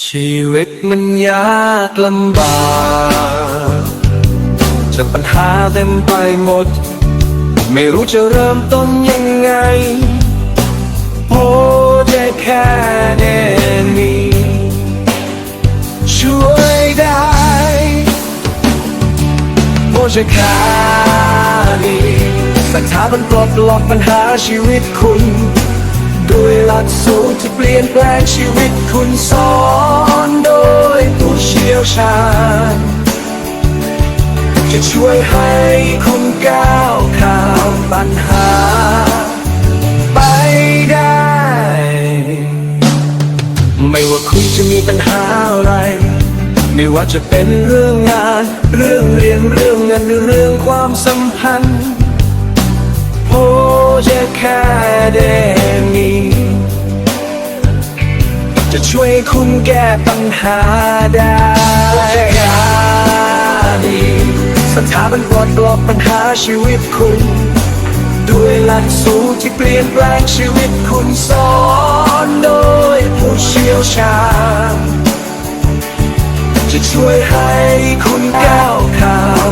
ชีวิตมันยากลำบากจะปัญหาเต็มไปหมด ไม่รู้จะเริ่มต้นยังไงโอ้ได้แค่เดนี้ช่วยได้โอ้จะขาดีสถาบันปลดล็อกปัญหาชีวิตคุณ ด้วยหลักสูตรที่เปลี่ยนแปลงชีวิตคุณสอ ยวชาญ จะช่วยให้คุณก้าวข้ามปัญหา ไปได้ ไม่ว่าคุณจะมีปัญหาอะไร ไม่ว่าจะเป็นเรื่องงาน เรื่องเรียนเรื่องเงินหรือเรื่องความสัมพันธ์โอ้จะแค่ได้ จะช่วยคุณแก้ปัญหาได้ดีสถาบันปลดล็อกปัญหาชีวิตคุณ ด้วยหลักสูตรที่เปลี่ยนแปลงชีวิตคุณสอนโดยผู้เชี่ยวชาญ จะช่วยให้คุณก้าวข้าม